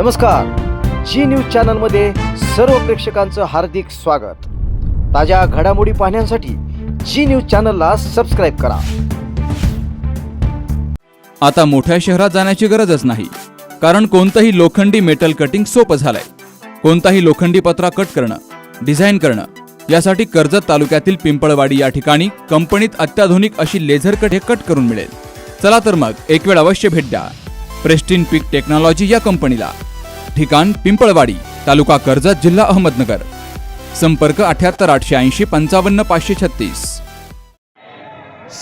नमस्कार. जी न्यूज चॅनलमध्ये सर्व प्रेक्षकांचं हार्दिक स्वागत. ताज्या घडामोडी पाहण्यासाठी जी न्यूज चॅनलला सबस्क्राईब करा. आता मोठ्या शहरात जाण्याची गरजच नाही कारण कोणतंही लोखंडी मेटल कटिंग सोपं झालंय. कोणताही लोखंडी पत्रा कट करणं डिझाईन करणं यासाठी कर्जत तालुक्यातील पिंपळवाडी या ठिकाणी कंपनीत अत्याधुनिक अशी लेझर कट हे कट करून मिळेल. चला तर मग एक वेळ अवश्य भेट द्या. प्रेस्टिन पीक टेक्नॉलॉजी या कंपनीला. ठिकाण पिंपळवाडी तालुका कर्जत जिल्हा अहमदनगर. संपर्क अठ्याहत्तर आठशे ऐंशी पंचावन्न पाचशे छत्तीस.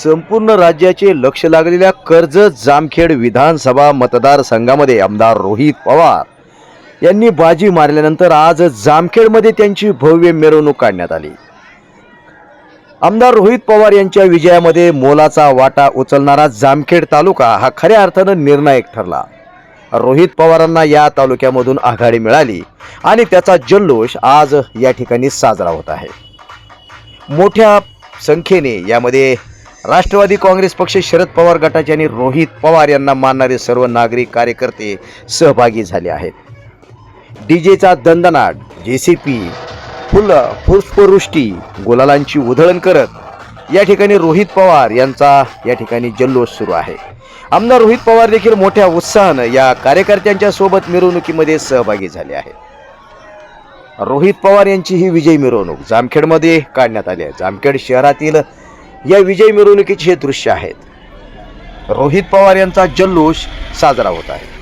संपूर्ण राज्याचे लक्ष लागलेल्या कर्जत जामखेड विधानसभा मतदारसंघामध्ये आमदार रोहित पवार यांनी बाजी मारल्यानंतर आज जामखेडमध्ये त्यांची भव्य मिरवणूक काढण्यात आली. आमदार रोहित पवार यांच्या विजयामध्ये मोलाचा वाटा उचलणारा जामखेड तालुका हा खऱ्या अर्थानं निर्णायक ठरला. रोहित पवारांना या तालुक्यामधून आघाडी मिळाली आणि त्याचा जल्लोष आज या ठिकाणी साजरा होत आहे. मोठ्या संख्येने यामध्ये राष्ट्रवादी काँग्रेस पक्ष शरद पवार गटाचे आणि रोहित पवार यांना मानणारे सर्व नागरिक कार्यकर्ते सहभागी झाले आहेत. डीजेचा दंदनाट जे सी पी फुलं पुष्पवृष्टी गुलालांची उधळण करत या ठिकाणी रोहित पवार यांचा या ठिकाणी जल्लोष सुरू आहे. आमदार रोहित पवार देखील मोठ्या उत्साहानं या कार्यकर्त्यांच्या सोबत मिरवणुकीमध्ये सहभागी झाले आहेत. रोहित पवार यांची ही विजयी मिरवणूक जामखेडमध्ये काढण्यात आली आहे. जामखेड शहरातील या विजय मिरवणुकीचे हे दृश्य आहेत. रोहित पवार यांचा जल्लोष साजरा होत आहे.